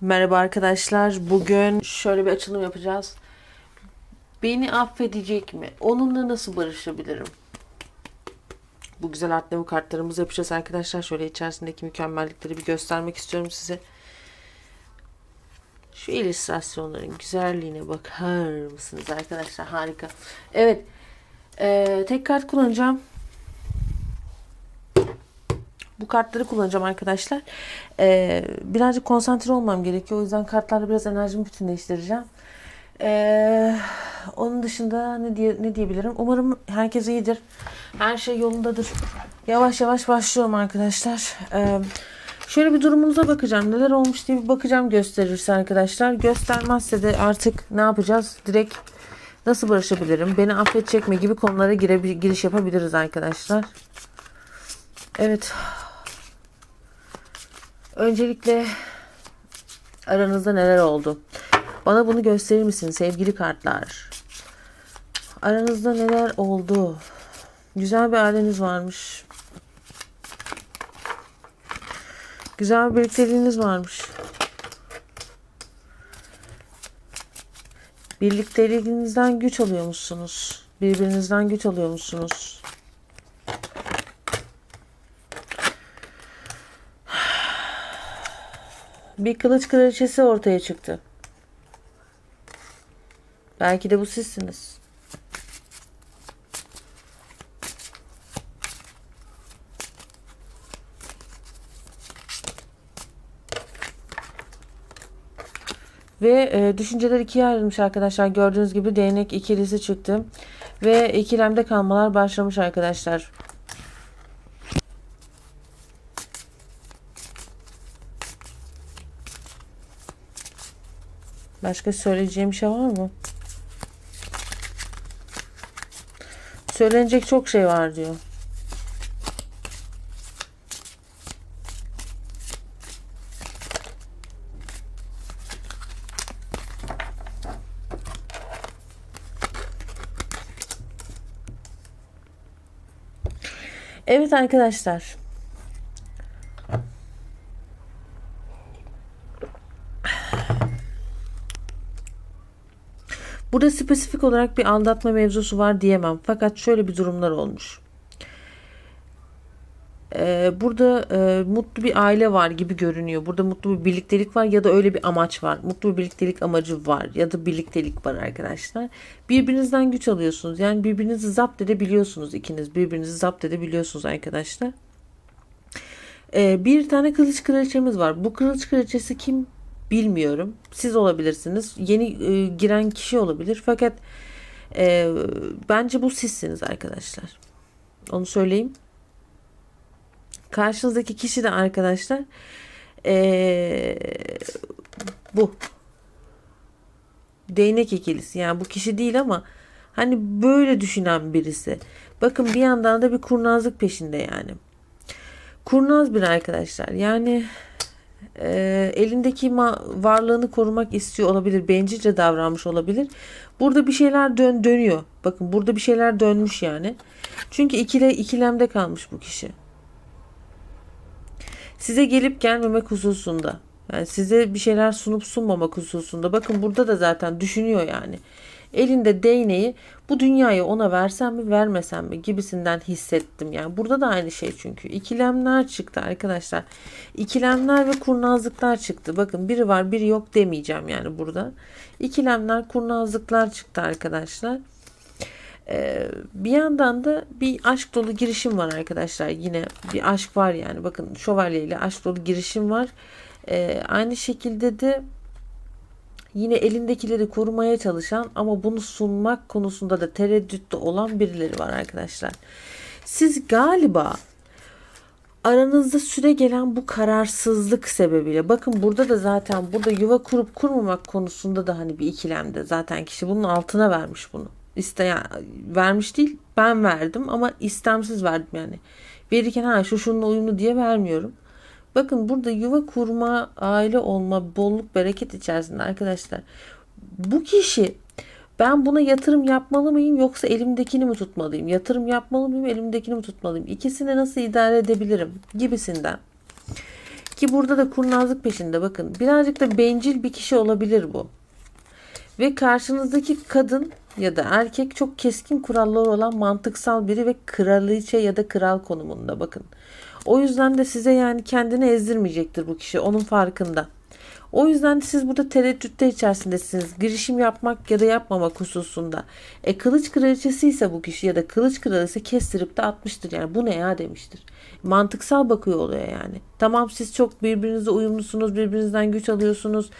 Merhaba arkadaşlar. Bugün şöyle bir açılım yapacağız. Beni affedecek mi? Onunla nasıl barışabilirim? Bu güzel art Nemo kartlarımızı yapacağız arkadaşlar. Şöyle içerisindeki mükemmellikleri bir göstermek istiyorum size. Şu illüstrasyonların güzelliğine bakar mısınız arkadaşlar? Harika. Evet. Ee, tek kart kullanacağım. Bu kartları kullanacağım arkadaşlar. Ee, birazcık konsantre olmam gerekiyor. O yüzden kartlarla biraz enerjimi bütünleştireceğim. Ee, onun dışında ne diye ne diyebilirim? Umarım herkes iyidir. Her şey yolundadır. Yavaş yavaş başlıyorum arkadaşlar. Ee, şöyle bir durumunuza bakacağım. Neler olmuş diye bir bakacağım gösterirse arkadaşlar. Göstermezse de artık ne yapacağız? Direkt nasıl barışabilirim? Beni affedecek mi gibi konulara gire, giriş yapabiliriz arkadaşlar. Evet. Öncelikle aranızda neler oldu? Bana bunu gösterir misin sevgili kartlar? Aranızda neler oldu? Güzel bir aileniz varmış. Güzel bir birlikteliğiniz varmış. Birlikteliğinizden güç alıyormuşsunuz. Birbirinizden güç alıyormuşsunuz. Bir kılıç kraliçesi ortaya çıktı. Belki de bu sizsiniz. Ve e, düşünceler ikiye ayrılmış arkadaşlar. Gördüğünüz gibi değnek ikilisi çıktı. Ve ikilemde kalmalar başlamış arkadaşlar. Başka söyleyeceğim şey var mı? Söylenecek çok şey var diyor. Evet arkadaşlar. Burada spesifik olarak bir aldatma mevzusu var diyemem. Fakat şöyle bir durumlar olmuş. Ee, burada e, mutlu bir aile var gibi görünüyor. Burada mutlu bir birliktelik var ya da öyle bir amaç var. Mutlu bir birliktelik amacı var ya da birliktelik var arkadaşlar. Birbirinizden güç alıyorsunuz. Yani birbirinizi zapt edebiliyorsunuz ikiniz. Birbirinizi zapt edebiliyorsunuz arkadaşlar. Ee, bir tane kılıç kraliçemiz var. Bu kılıç kraliçesi kim bilmiyorum. Siz olabilirsiniz. Yeni e, giren kişi olabilir. Fakat e, bence bu sizsiniz arkadaşlar. Onu söyleyeyim. Karşınızdaki kişi de arkadaşlar e, bu. Değnek ikilisi. Yani bu kişi değil ama hani böyle düşünen birisi. Bakın bir yandan da bir kurnazlık peşinde yani. Kurnaz bir arkadaşlar. Yani e, elindeki varlığını korumak istiyor olabilir. Bencilce davranmış olabilir. Burada bir şeyler dön dönüyor. Bakın burada bir şeyler dönmüş yani. Çünkü ikile ikilemde kalmış bu kişi. Size gelip gelmemek hususunda. Yani size bir şeyler sunup sunmamak hususunda. Bakın burada da zaten düşünüyor yani. Elinde değneği bu dünyayı ona versem mi vermesem mi gibisinden hissettim. Yani burada da aynı şey çünkü. ikilemler çıktı arkadaşlar. İkilemler ve kurnazlıklar çıktı. Bakın biri var biri yok demeyeceğim yani burada. İkilemler kurnazlıklar çıktı arkadaşlar. Ee, bir yandan da bir aşk dolu girişim var arkadaşlar. Yine bir aşk var yani. Bakın şövalye ile aşk dolu girişim var. Ee, aynı şekilde de yine elindekileri korumaya çalışan ama bunu sunmak konusunda da tereddütte olan birileri var arkadaşlar. Siz galiba aranızda süre gelen bu kararsızlık sebebiyle bakın burada da zaten burada yuva kurup kurmamak konusunda da hani bir ikilemde zaten kişi bunun altına vermiş bunu. İsteyen vermiş değil ben verdim ama istemsiz verdim yani. Verirken ha şu şununla uyumlu diye vermiyorum. Bakın burada yuva kurma, aile olma, bolluk, bereket içerisinde arkadaşlar. Bu kişi ben buna yatırım yapmalı mıyım yoksa elimdekini mi tutmalıyım? Yatırım yapmalı mıyım, elimdekini mi tutmalıyım? İkisini nasıl idare edebilirim gibisinden. Ki burada da kurnazlık peşinde bakın. Birazcık da bencil bir kişi olabilir bu. Ve karşınızdaki kadın ya da erkek çok keskin kuralları olan mantıksal biri ve kraliçe ya da kral konumunda bakın. O yüzden de size yani kendini ezdirmeyecektir bu kişi. Onun farkında. O yüzden de siz burada tereddütte içerisindesiniz. Girişim yapmak ya da yapmamak hususunda. E kılıç kraliçesi ise bu kişi ya da kılıç kralı ise kestirip de atmıştır. Yani bu ne ya demiştir. Mantıksal bakıyor oluyor yani. Tamam siz çok birbirinize uyumlusunuz. Birbirinizden güç alıyorsunuz.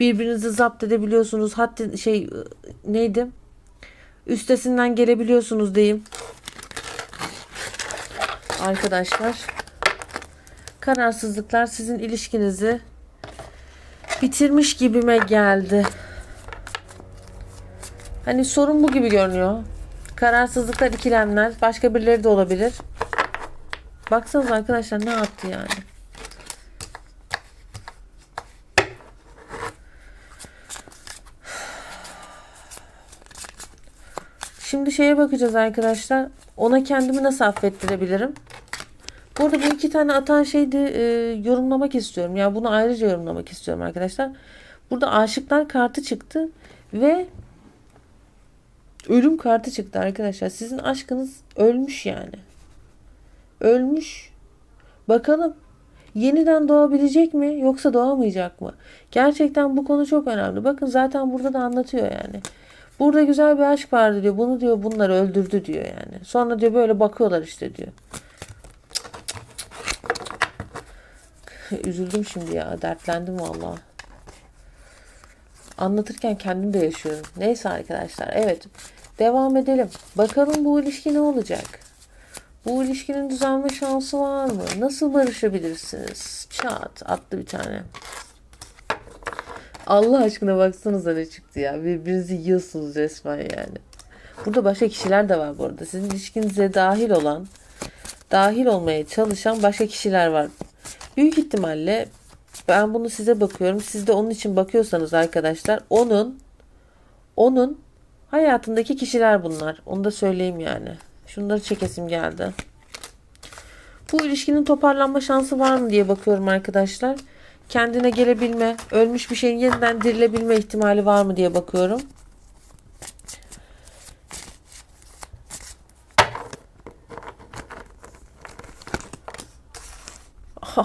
Birbirinizi zapt edebiliyorsunuz. Hatta şey neydi? Üstesinden gelebiliyorsunuz diyeyim. Arkadaşlar kararsızlıklar sizin ilişkinizi bitirmiş gibime geldi. Hani sorun bu gibi görünüyor. Kararsızlıklar, ikilemler, başka birileri de olabilir. Baksanız arkadaşlar ne yaptı yani. Şimdi şeye bakacağız arkadaşlar. Ona kendimi nasıl affettirebilirim? Bu arada bu iki tane atan şeydi e, yorumlamak istiyorum. Yani bunu ayrıca yorumlamak istiyorum arkadaşlar. Burada aşıklar kartı çıktı ve ölüm kartı çıktı arkadaşlar. Sizin aşkınız ölmüş yani. Ölmüş. Bakalım yeniden doğabilecek mi yoksa doğamayacak mı? Gerçekten bu konu çok önemli. Bakın zaten burada da anlatıyor yani. Burada güzel bir aşk vardı diyor. Bunu diyor bunları öldürdü diyor yani. Sonra diyor böyle bakıyorlar işte diyor. Üzüldüm şimdi ya. Dertlendim valla. Anlatırken kendim de yaşıyorum. Neyse arkadaşlar. Evet. Devam edelim. Bakalım bu ilişki ne olacak? Bu ilişkinin düzelme şansı var mı? Nasıl barışabilirsiniz? Çat attı bir tane. Allah aşkına baksanıza ne çıktı ya. Birbirinizi yiyorsunuz resmen yani. Burada başka kişiler de var bu arada. Sizin ilişkinize dahil olan, dahil olmaya çalışan başka kişiler var. Büyük ihtimalle ben bunu size bakıyorum. Siz de onun için bakıyorsanız arkadaşlar onun onun hayatındaki kişiler bunlar. Onu da söyleyeyim yani. Şunları çekesim geldi. Bu ilişkinin toparlanma şansı var mı diye bakıyorum arkadaşlar. Kendine gelebilme, ölmüş bir şeyin yeniden dirilebilme ihtimali var mı diye bakıyorum. Bu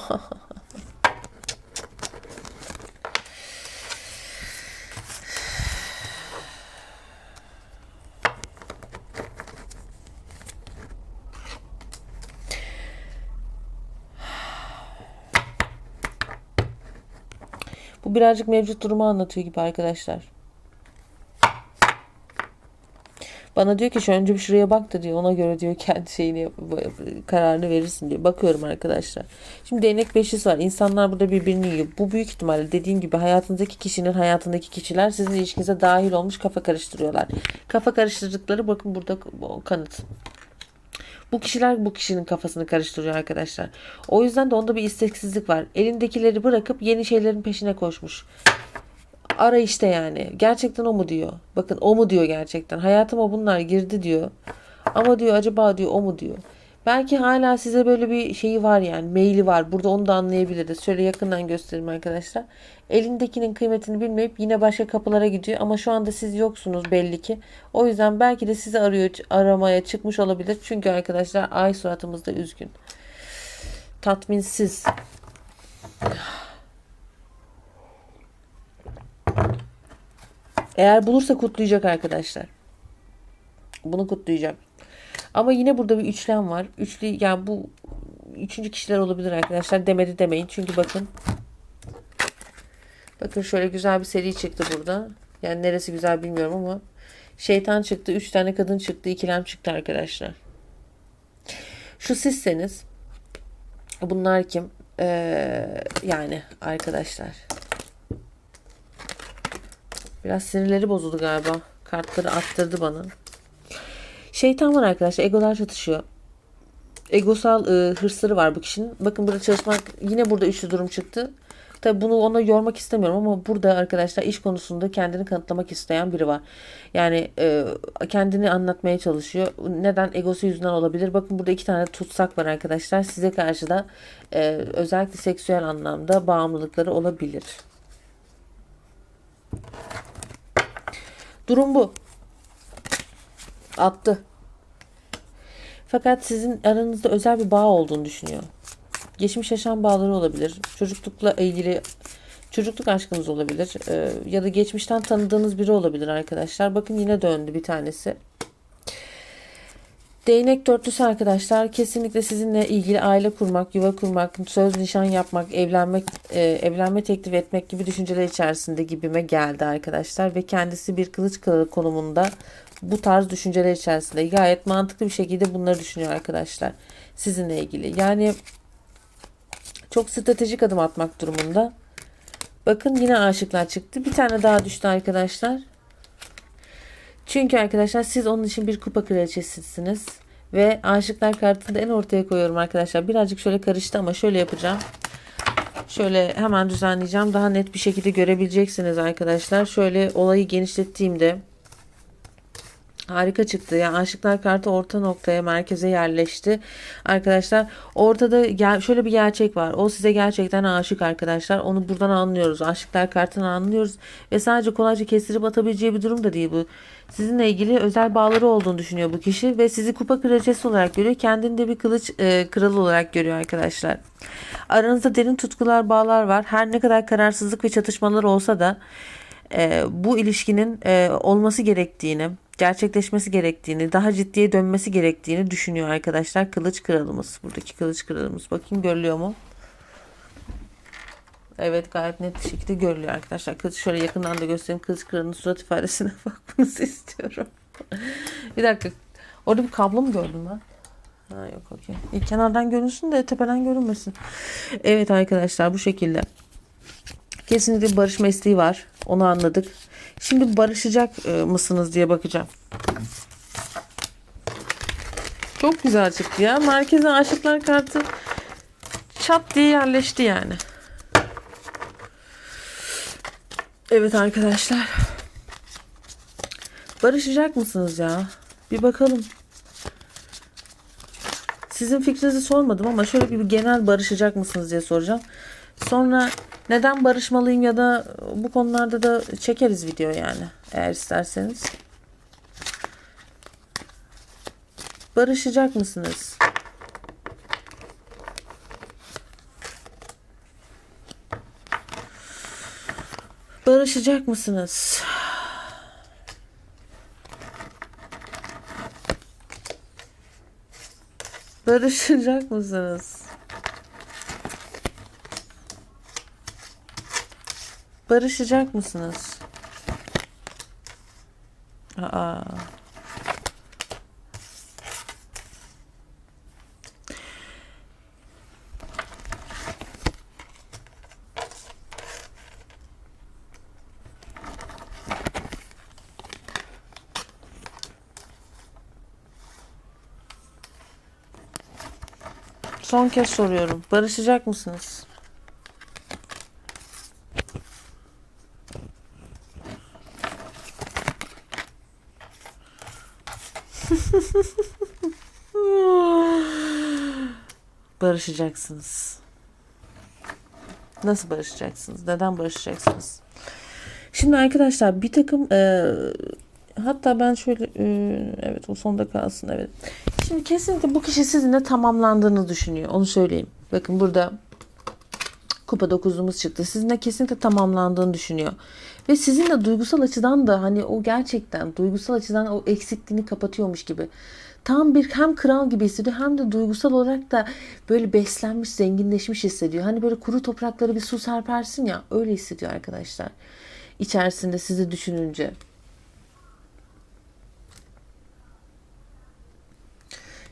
birazcık mevcut durumu anlatıyor gibi arkadaşlar. Bana diyor ki şu önce bir şuraya bak da diyor. Ona göre diyor kendi şeyini kararını verirsin diyor. Bakıyorum arkadaşlar. Şimdi değnek beşlisi var. İnsanlar burada birbirini yiyor. Bu büyük ihtimalle dediğim gibi hayatınızdaki kişinin hayatındaki kişiler sizin ilişkinize dahil olmuş kafa karıştırıyorlar. Kafa karıştırdıkları bakın burada kanıt. Bu kişiler bu kişinin kafasını karıştırıyor arkadaşlar. O yüzden de onda bir isteksizlik var. Elindekileri bırakıp yeni şeylerin peşine koşmuş. Ara işte yani. Gerçekten o mu diyor. Bakın o mu diyor gerçekten. Hayatıma bunlar girdi diyor. Ama diyor acaba diyor o mu diyor. Belki hala size böyle bir şeyi var yani. Maili var. Burada onu da anlayabiliriz. Şöyle yakından göstereyim arkadaşlar. Elindekinin kıymetini bilmeyip yine başka kapılara gidiyor. Ama şu anda siz yoksunuz belli ki. O yüzden belki de sizi arıyor, aramaya çıkmış olabilir. Çünkü arkadaşlar ay suratımızda üzgün. Tatminsiz. Eğer bulursa kutlayacak arkadaşlar. Bunu kutlayacak. Ama yine burada bir üçlem var. Üçlü yani bu üçüncü kişiler olabilir arkadaşlar. Demedi demeyin. Çünkü bakın. Bakın şöyle güzel bir seri çıktı burada. Yani neresi güzel bilmiyorum ama. Şeytan çıktı. Üç tane kadın çıktı. ikilem çıktı arkadaşlar. Şu sizseniz. Bunlar kim? Ee, yani arkadaşlar. Biraz sinirleri bozuldu galiba. Kartları attırdı bana. Şeytan var arkadaşlar. Egolar çatışıyor. Egosal e, hırsları var bu kişinin. Bakın burada çalışmak yine burada üçlü durum çıktı. Tabi bunu ona yormak istemiyorum ama burada arkadaşlar iş konusunda kendini kanıtlamak isteyen biri var. Yani e, kendini anlatmaya çalışıyor. Neden? Egosu yüzünden olabilir. Bakın burada iki tane tutsak var arkadaşlar. Size karşı da e, özellikle seksüel anlamda bağımlılıkları olabilir. Durum bu. Attı. Fakat sizin aranızda özel bir bağ olduğunu düşünüyor. Geçmiş yaşam bağları olabilir. Çocuklukla ilgili çocukluk aşkınız olabilir. Ee, ya da geçmişten tanıdığınız biri olabilir arkadaşlar. Bakın yine döndü bir tanesi. Değnek dörtlüsü arkadaşlar kesinlikle sizinle ilgili aile kurmak, yuva kurmak, söz nişan yapmak, evlenmek, e, evlenme teklif etmek gibi düşünceler içerisinde gibime geldi arkadaşlar ve kendisi bir kılıç kralı konumunda bu tarz düşünceler içerisinde gayet mantıklı bir şekilde bunları düşünüyor arkadaşlar sizinle ilgili. Yani çok stratejik adım atmak durumunda. Bakın yine aşıklar çıktı. Bir tane daha düştü arkadaşlar. Çünkü arkadaşlar siz onun için bir kupa kraliçesisiniz. Ve aşıklar kartını da en ortaya koyuyorum arkadaşlar. Birazcık şöyle karıştı ama şöyle yapacağım. Şöyle hemen düzenleyeceğim. Daha net bir şekilde görebileceksiniz arkadaşlar. Şöyle olayı genişlettiğimde Harika çıktı. Yani aşıklar kartı orta noktaya, merkeze yerleşti. Arkadaşlar ortada gel şöyle bir gerçek var. O size gerçekten aşık arkadaşlar. Onu buradan anlıyoruz. Aşıklar kartını anlıyoruz. Ve sadece kolayca kestirip atabileceği bir durum da değil bu. Sizinle ilgili özel bağları olduğunu düşünüyor bu kişi. Ve sizi kupa kraliçesi olarak görüyor. Kendini de bir kılıç e, kralı olarak görüyor arkadaşlar. Aranızda derin tutkular, bağlar var. Her ne kadar kararsızlık ve çatışmalar olsa da e, bu ilişkinin e, olması gerektiğini, gerçekleşmesi gerektiğini, daha ciddiye dönmesi gerektiğini düşünüyor arkadaşlar. Kılıç kralımız. Buradaki kılıç kralımız. Bakayım görülüyor mu? Evet gayet net bir şekilde görülüyor arkadaşlar. Kılıç şöyle yakından da göstereyim. Kılıç kralının surat ifadesine bakmanızı istiyorum. bir dakika. Orada bir kablo mu gördüm ben? Ha yok okey. Kenardan görünsün de tepeden görünmesin. Evet arkadaşlar bu şekilde. Kesinlikle barışma isteği var. Onu anladık. Şimdi barışacak e, mısınız diye bakacağım. Çok güzel çıktı ya. Merkeze aşıklar kartı çat diye yerleşti yani. Evet arkadaşlar. Barışacak mısınız ya? Bir bakalım. Sizin fikrinizi sormadım ama şöyle bir genel barışacak mısınız diye soracağım. Sonra neden barışmalıyım ya da bu konularda da çekeriz video yani eğer isterseniz. Barışacak mısınız? Barışacak mısınız? Barışacak mısınız? Barışacak mısınız? Aa. Son kez soruyorum. Barışacak mısınız? Barışacaksınız. Nasıl barışacaksınız? Neden barışacaksınız? Şimdi arkadaşlar bir takım e, hatta ben şöyle e, evet o sonda kalsın evet. Şimdi kesinlikle bu kişi sizinle tamamlandığını düşünüyor. Onu söyleyeyim. Bakın burada kupa dokuzumuz çıktı. Sizinle kesinlikle tamamlandığını düşünüyor. Ve sizinle duygusal açıdan da hani o gerçekten duygusal açıdan o eksikliğini kapatıyormuş gibi. Tam bir hem kral gibi hissediyor hem de duygusal olarak da böyle beslenmiş, zenginleşmiş hissediyor. Hani böyle kuru toprakları bir su serpersin ya öyle hissediyor arkadaşlar. İçerisinde sizi düşününce.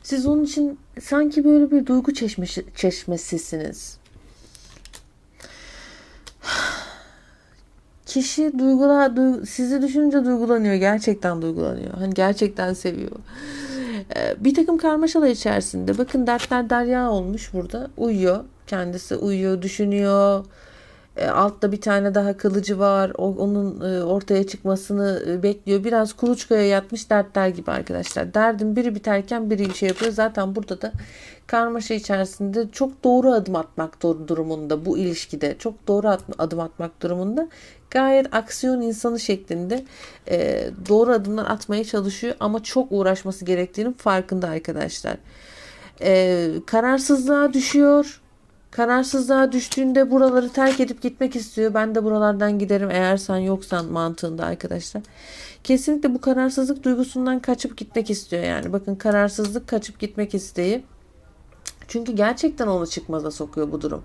Siz onun için sanki böyle bir duygu çeşmesi, çeşmesisiniz. Kişi duygular duygu, sizi düşününce duygulanıyor. Gerçekten duygulanıyor. Hani gerçekten seviyor. Ee, bir takım karmaşalar içerisinde. Bakın dertler derya olmuş burada. Uyuyor. Kendisi uyuyor, düşünüyor. E, altta bir tane daha kılıcı var. O, onun e, ortaya çıkmasını e, bekliyor. Biraz kuluçkaya yatmış dertler gibi arkadaşlar. Derdin biri biterken biri şey yapıyor. Zaten burada da karmaşa içerisinde çok doğru adım atmak dur- durumunda bu ilişkide. Çok doğru adım atmak durumunda. Gayet aksiyon insanı şeklinde e, doğru adımlar atmaya çalışıyor ama çok uğraşması gerektiğinin farkında arkadaşlar. E, kararsızlığa düşüyor. Kararsızlığa düştüğünde buraları terk edip gitmek istiyor. Ben de buralardan giderim eğer sen yoksan mantığında arkadaşlar. Kesinlikle bu kararsızlık duygusundan kaçıp gitmek istiyor yani. Bakın kararsızlık kaçıp gitmek isteği. Çünkü gerçekten onu çıkmaza sokuyor bu durum.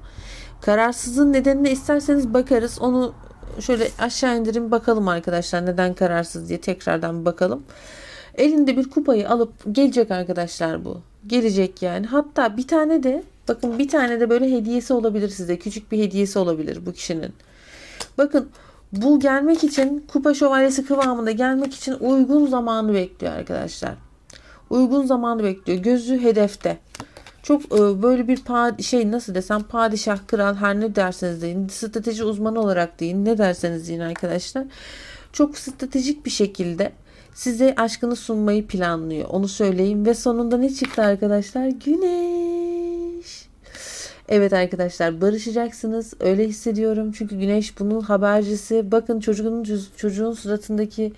Kararsızlığın nedenine isterseniz bakarız. Onu şöyle aşağı indirin bakalım arkadaşlar neden kararsız diye tekrardan bakalım. Elinde bir kupayı alıp gelecek arkadaşlar bu. Gelecek yani. Hatta bir tane de bakın bir tane de böyle hediyesi olabilir size. Küçük bir hediyesi olabilir bu kişinin. Bakın bu gelmek için kupa şövalyesi kıvamında gelmek için uygun zamanı bekliyor arkadaşlar. Uygun zamanı bekliyor. Gözü hedefte. Çok e, böyle bir şey nasıl desem padişah, kral her ne derseniz deyin. Strateji uzmanı olarak deyin. Ne derseniz deyin arkadaşlar. Çok stratejik bir şekilde size aşkını sunmayı planlıyor. Onu söyleyeyim ve sonunda ne çıktı arkadaşlar? Güneş. Evet arkadaşlar barışacaksınız. Öyle hissediyorum. Çünkü güneş bunun habercisi. Bakın çocuğun çocuğun suratındaki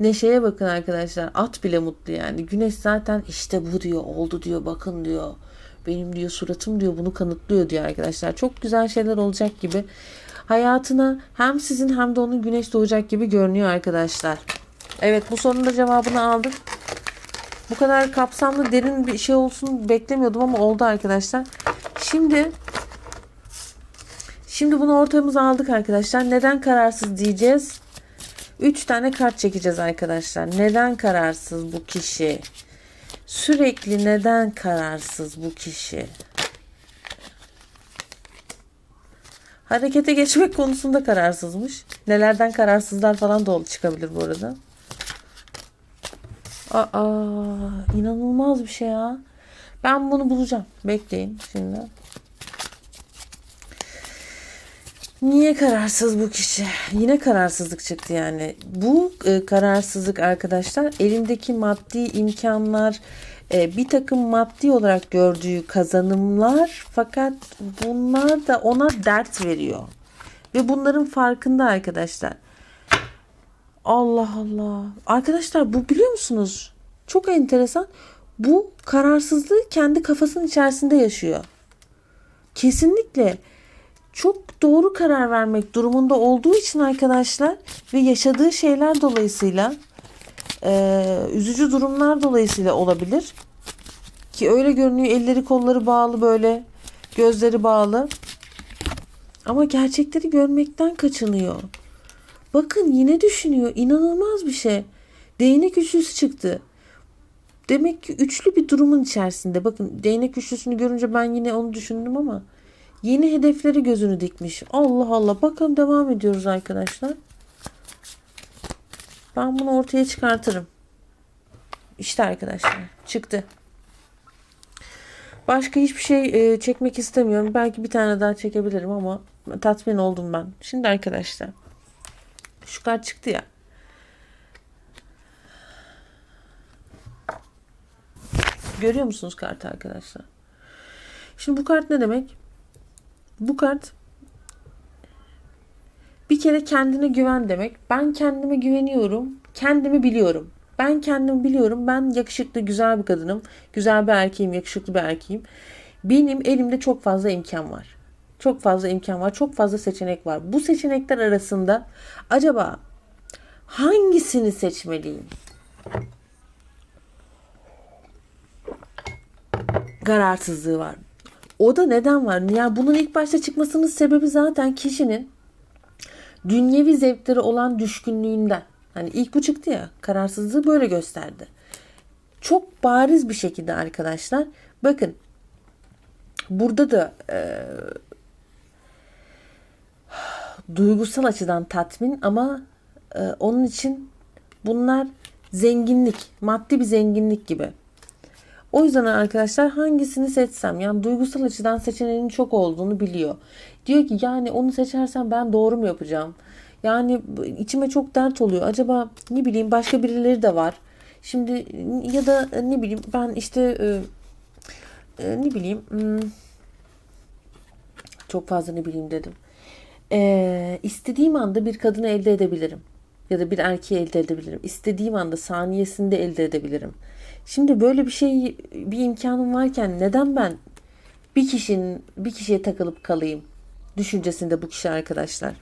neşeye bakın arkadaşlar. At bile mutlu yani. Güneş zaten işte bu diyor. Oldu diyor. Bakın diyor. Benim diyor suratım diyor bunu kanıtlıyor diyor arkadaşlar. Çok güzel şeyler olacak gibi. Hayatına hem sizin hem de onun güneş doğacak gibi görünüyor arkadaşlar. Evet bu sorunun da cevabını aldık. Bu kadar kapsamlı derin bir şey olsun beklemiyordum ama oldu arkadaşlar. Şimdi Şimdi bunu ortamıza aldık arkadaşlar. Neden kararsız diyeceğiz? 3 tane kart çekeceğiz arkadaşlar. Neden kararsız bu kişi? Sürekli neden kararsız bu kişi? Harekete geçmek konusunda kararsızmış. Nelerden kararsızlar falan da çıkabilir bu arada. Aa, inanılmaz bir şey ya. Ben bunu bulacağım. Bekleyin şimdi. Niye kararsız bu kişi? Yine kararsızlık çıktı yani. Bu e, kararsızlık arkadaşlar elindeki maddi imkanlar, e, bir takım maddi olarak gördüğü kazanımlar fakat bunlar da ona dert veriyor. Ve bunların farkında arkadaşlar. Allah Allah. Arkadaşlar bu biliyor musunuz? Çok enteresan. Bu kararsızlığı kendi kafasının içerisinde yaşıyor. Kesinlikle çok doğru karar vermek durumunda olduğu için arkadaşlar ve yaşadığı şeyler dolayısıyla e, üzücü durumlar dolayısıyla olabilir. Ki öyle görünüyor elleri kolları bağlı böyle gözleri bağlı. Ama gerçekleri görmekten kaçınıyor. Bakın yine düşünüyor. İnanılmaz bir şey. Değnek üçlüsü çıktı. Demek ki üçlü bir durumun içerisinde. Bakın değnek üçlüsünü görünce ben yine onu düşündüm ama yeni hedefleri gözünü dikmiş. Allah Allah. Bakın devam ediyoruz arkadaşlar. Ben bunu ortaya çıkartırım. İşte arkadaşlar çıktı. Başka hiçbir şey e, çekmek istemiyorum. Belki bir tane daha çekebilirim ama tatmin oldum ben. Şimdi arkadaşlar şu kart çıktı ya. Görüyor musunuz kartı arkadaşlar? Şimdi bu kart ne demek? Bu kart bir kere kendine güven demek. Ben kendime güveniyorum. Kendimi biliyorum. Ben kendimi biliyorum. Ben yakışıklı, güzel bir kadınım. Güzel bir erkeğim, yakışıklı bir erkeğim. Benim elimde çok fazla imkan var. Çok fazla imkan var. Çok fazla seçenek var. Bu seçenekler arasında acaba hangisini seçmeliyim? Kararsızlığı var. O da neden var? Yani bunun ilk başta çıkmasının sebebi zaten kişinin dünyevi zevkleri olan düşkünlüğünden. Hani ilk bu çıktı ya kararsızlığı böyle gösterdi. Çok bariz bir şekilde arkadaşlar. Bakın burada da e, duygusal açıdan tatmin ama e, onun için bunlar zenginlik, maddi bir zenginlik gibi. O yüzden arkadaşlar hangisini seçsem yani duygusal açıdan seçeneğinin çok olduğunu biliyor. Diyor ki yani onu seçersem ben doğru mu yapacağım? Yani içime çok dert oluyor. Acaba ne bileyim başka birileri de var. Şimdi ya da ne bileyim ben işte e, e, ne bileyim hmm, çok fazla ne bileyim dedim. E, istediğim anda bir kadını elde edebilirim. Ya da bir erkeği elde edebilirim. İstediğim anda saniyesinde elde edebilirim. Şimdi böyle bir şey bir imkanım varken neden ben bir kişinin bir kişiye takılıp kalayım düşüncesinde bu kişi arkadaşlar.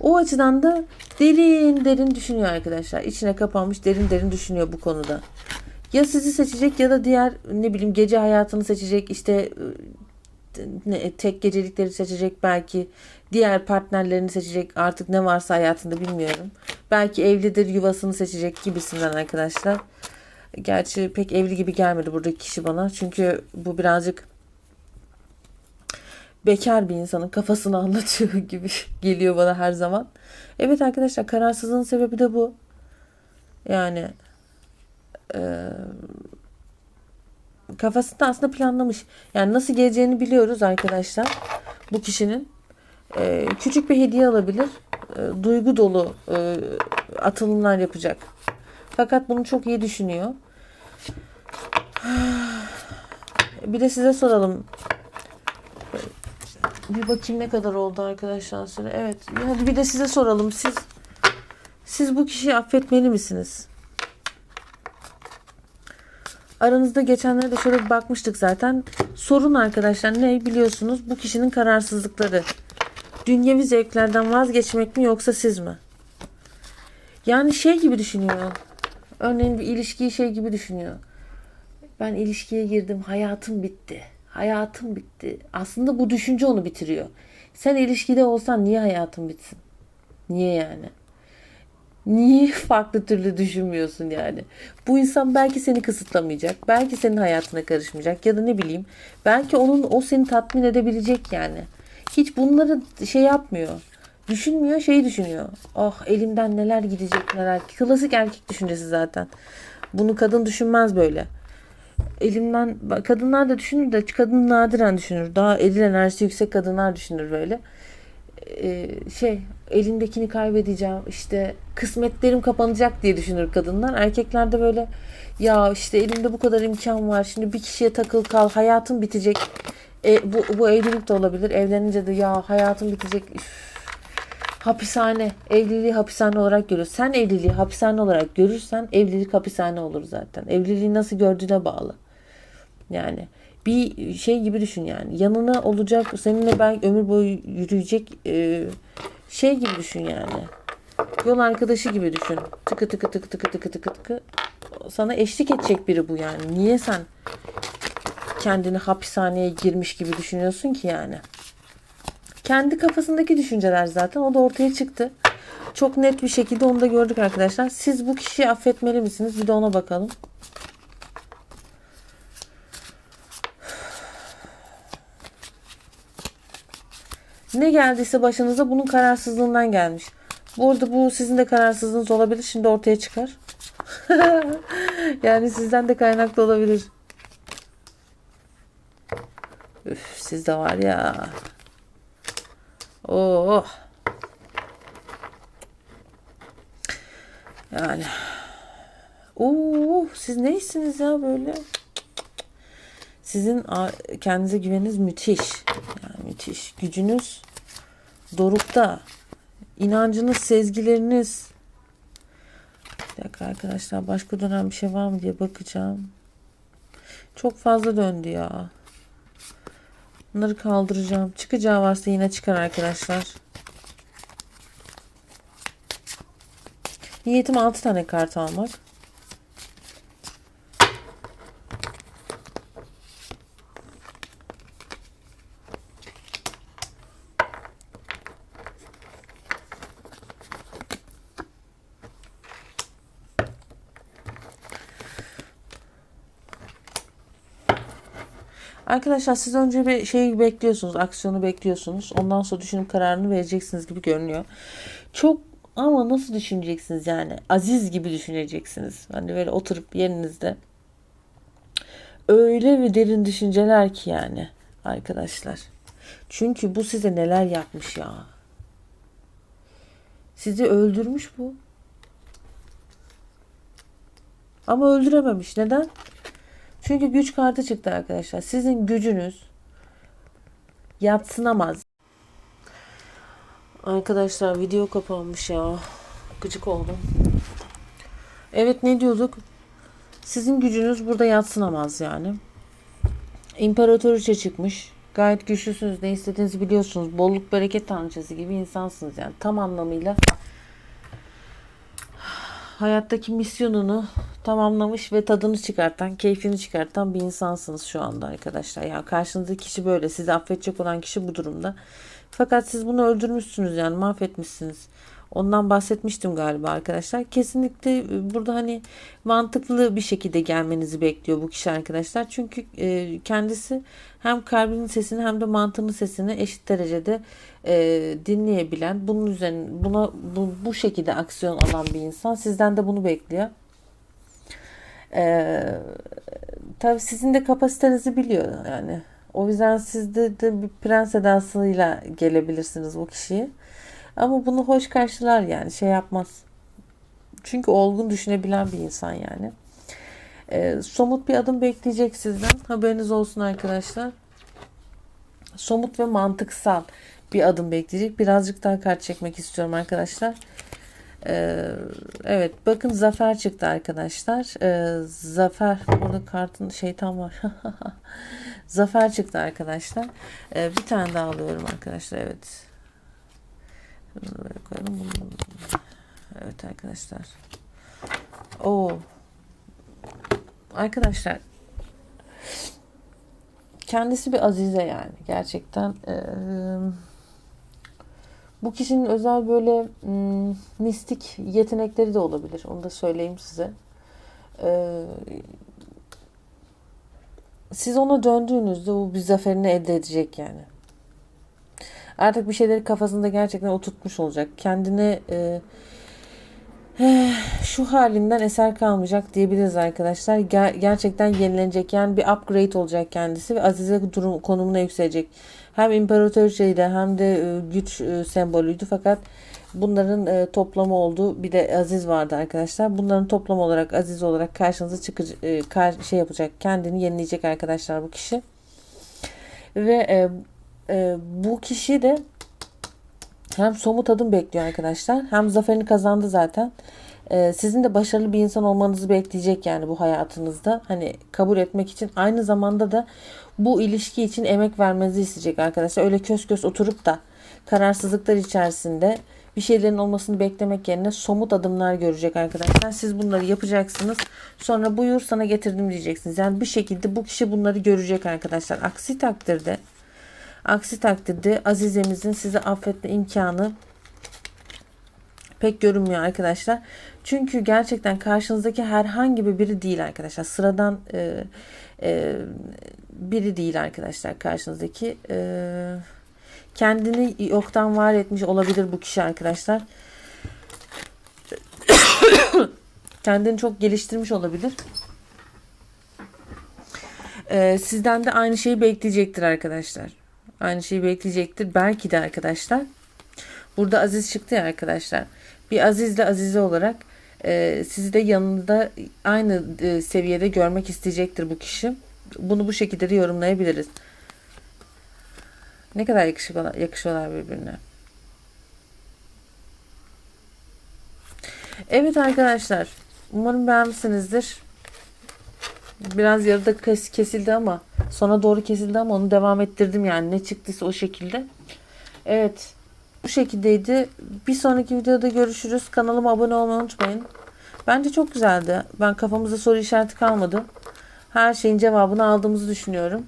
O açıdan da derin derin düşünüyor arkadaşlar. İçine kapanmış derin derin düşünüyor bu konuda. Ya sizi seçecek ya da diğer ne bileyim gece hayatını seçecek işte ne, tek gecelikleri seçecek belki diğer partnerlerini seçecek artık ne varsa hayatında bilmiyorum. Belki evlidir yuvasını seçecek gibisinden arkadaşlar. Gerçi pek evli gibi gelmedi buradaki kişi bana. Çünkü bu birazcık bekar bir insanın kafasını anlatıyor gibi geliyor bana her zaman. Evet arkadaşlar kararsızlığın sebebi de bu. Yani e, kafasında aslında planlamış. Yani nasıl geleceğini biliyoruz arkadaşlar. Bu kişinin e, küçük bir hediye alabilir. E, duygu dolu e, atılımlar yapacak. Fakat bunu çok iyi düşünüyor. Bir de size soralım. Bir bakayım ne kadar oldu arkadaşlar süre. Evet. Hadi bir de size soralım. Siz siz bu kişiyi affetmeli misiniz? Aranızda geçenlere de şöyle bir bakmıştık zaten. Sorun arkadaşlar ne biliyorsunuz? Bu kişinin kararsızlıkları. Dünyevi zevklerden vazgeçmek mi yoksa siz mi? Yani şey gibi düşünüyor. Örneğin bir ilişkiyi şey gibi düşünüyor. Ben ilişkiye girdim, hayatım bitti. Hayatım bitti. Aslında bu düşünce onu bitiriyor. Sen ilişkide olsan niye hayatın bitsin? Niye yani? Niye farklı türlü düşünmüyorsun yani? Bu insan belki seni kısıtlamayacak. Belki senin hayatına karışmayacak. Ya da ne bileyim. Belki onun o seni tatmin edebilecek yani. Hiç bunları şey yapmıyor. Düşünmüyor şeyi düşünüyor. Oh elimden neler gidecek neler. Klasik erkek düşüncesi zaten. Bunu kadın düşünmez böyle. Elimden kadınlar da düşünür de kadın nadiren düşünür. Daha eril enerjisi yüksek kadınlar düşünür böyle. Ee, şey elimdekini kaybedeceğim işte kısmetlerim kapanacak diye düşünür kadınlar. Erkekler de böyle ya işte elimde bu kadar imkan var şimdi bir kişiye takıl kal hayatım bitecek. E, bu, bu evlilik de olabilir. Evlenince de ya hayatım bitecek. Üf. Hapishane. Evliliği hapishane olarak görüyor. Sen evliliği hapishane olarak görürsen evlilik hapishane olur zaten. Evliliği nasıl gördüğüne bağlı. Yani bir şey gibi düşün yani. Yanına olacak, seninle ben ömür boyu yürüyecek e, şey gibi düşün yani. Yol arkadaşı gibi düşün. Tıkı tıkı tıkı tıkı tıkı tıkı tıkı. Sana eşlik edecek biri bu yani. Niye sen kendini hapishaneye girmiş gibi düşünüyorsun ki yani? Kendi kafasındaki düşünceler zaten o da ortaya çıktı. Çok net bir şekilde onu da gördük arkadaşlar. Siz bu kişiyi affetmeli misiniz? Bir de ona bakalım. Ne geldiyse başınıza bunun kararsızlığından gelmiş. Bu arada bu sizin de kararsızlığınız olabilir. Şimdi ortaya çıkar. yani sizden de kaynaklı olabilir. Üf, siz de var ya. Oh. Yani. Oo, siz neysiniz ya böyle? Sizin kendinize güveniniz müthiş. Yani müthiş. Gücünüz dorukta. İnancınız, sezgileriniz. Bir dakika arkadaşlar başka dönem bir şey var mı diye bakacağım. Çok fazla döndü ya. Bunları kaldıracağım. Çıkacağı varsa yine çıkar arkadaşlar. Niyetim 6 tane kart almak. Arkadaşlar siz önce bir şeyi bekliyorsunuz. Aksiyonu bekliyorsunuz. Ondan sonra düşünüp kararını vereceksiniz gibi görünüyor. Çok ama nasıl düşüneceksiniz yani? Aziz gibi düşüneceksiniz. Hani böyle oturup yerinizde öyle bir derin düşünceler ki yani arkadaşlar. Çünkü bu size neler yapmış ya. Sizi öldürmüş bu. Ama öldürememiş. Neden? Çünkü güç kartı çıktı arkadaşlar. Sizin gücünüz yatsınamaz. Arkadaşlar video kapanmış ya. Gıcık oldum. Evet ne diyorduk? Sizin gücünüz burada yatsınamaz yani. İmparatoriçe çıkmış. Gayet güçlüsünüz. Ne istediğinizi biliyorsunuz. Bolluk bereket tanrıçası gibi insansınız yani. Tam anlamıyla hayattaki misyonunu tamamlamış ve tadını çıkartan, keyfini çıkartan bir insansınız şu anda arkadaşlar. Ya yani karşınızdaki kişi böyle. Sizi affedecek olan kişi bu durumda. Fakat siz bunu öldürmüşsünüz yani mahvetmişsiniz. Ondan bahsetmiştim galiba arkadaşlar. Kesinlikle e, burada hani mantıklı bir şekilde gelmenizi bekliyor bu kişi arkadaşlar. Çünkü e, kendisi hem kalbinin sesini hem de mantığının sesini eşit derecede e, dinleyebilen, bunun üzerine buna bu, bu şekilde aksiyon alan bir insan. Sizden de bunu bekliyor. E, tabii sizin de kapasitenizi biliyor yani. O yüzden siz de, de bir prens edasıyla gelebilirsiniz bu kişiye. Ama bunu hoş karşılar yani şey yapmaz. Çünkü olgun düşünebilen bir insan yani. E, somut bir adım bekleyecek sizden. Haberiniz olsun arkadaşlar. Somut ve mantıksal bir adım bekleyecek. Birazcık daha kart çekmek istiyorum arkadaşlar. Ee, evet bakın zafer çıktı arkadaşlar. Ee, zafer burada kartın şeytan var. zafer çıktı arkadaşlar. Ee, bir tane daha alıyorum arkadaşlar. Evet. Bunu koyalım. Bunu... Evet arkadaşlar. O arkadaşlar kendisi bir azize yani gerçekten ee, bu kişinin özel böyle m, mistik yetenekleri de olabilir. Onu da söyleyeyim size. Ee, siz ona döndüğünüzde bu bir zaferini elde edecek yani. Artık bir şeyleri kafasında gerçekten oturtmuş olacak. Kendine e, şu halinden eser kalmayacak diyebiliriz arkadaşlar. Ger- gerçekten yenilenecek yani bir upgrade olacak kendisi ve Azize durum konumuna yükselecek. Hem imparatoriçeydi hem de e, güç e, sembolüydü fakat bunların e, toplamı oldu. Bir de Aziz vardı arkadaşlar. Bunların toplamı olarak Aziz olarak karşınıza çıkacak kar, şey yapacak. Kendini yenileyecek arkadaşlar bu kişi. Ve e, e, bu kişi de hem somut adım bekliyor arkadaşlar. Hem zaferini kazandı zaten. Ee, sizin de başarılı bir insan olmanızı bekleyecek yani bu hayatınızda. Hani kabul etmek için aynı zamanda da bu ilişki için emek vermenizi isteyecek arkadaşlar. Öyle kös kös oturup da kararsızlıklar içerisinde bir şeylerin olmasını beklemek yerine somut adımlar görecek arkadaşlar. Siz bunları yapacaksınız. Sonra buyur sana getirdim diyeceksiniz. Yani bir şekilde bu kişi bunları görecek arkadaşlar. Aksi takdirde Aksi takdirde Azizemizin sizi affetme imkanı pek görünmüyor arkadaşlar. Çünkü gerçekten karşınızdaki herhangi bir biri değil arkadaşlar. Sıradan e, e, biri değil arkadaşlar karşınızdaki. E, kendini yoktan var etmiş olabilir bu kişi arkadaşlar. kendini çok geliştirmiş olabilir. E, sizden de aynı şeyi bekleyecektir arkadaşlar. Aynı şeyi bekleyecektir. Belki de arkadaşlar. Burada Aziz çıktı ya arkadaşlar. Bir Azizle Azize olarak e, sizi de yanında aynı e, seviyede görmek isteyecektir bu kişi. Bunu bu şekilde de yorumlayabiliriz. Ne kadar yakışıyorlar, yakışıyorlar birbirine. Evet arkadaşlar. Umarım beğenmişsinizdir. Biraz yarıda kes, kesildi ama sona doğru kesildi ama onu devam ettirdim yani ne çıktıysa o şekilde. Evet. Bu şekildeydi. Bir sonraki videoda görüşürüz. Kanalıma abone olmayı unutmayın. Bence çok güzeldi. Ben kafamızda soru işareti kalmadı. Her şeyin cevabını aldığımızı düşünüyorum.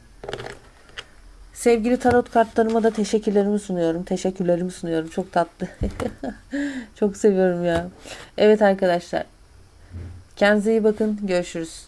Sevgili tarot kartlarıma da teşekkürlerimi sunuyorum. Teşekkürlerimi sunuyorum. Çok tatlı. çok seviyorum ya. Evet arkadaşlar. Kendinize iyi bakın. Görüşürüz.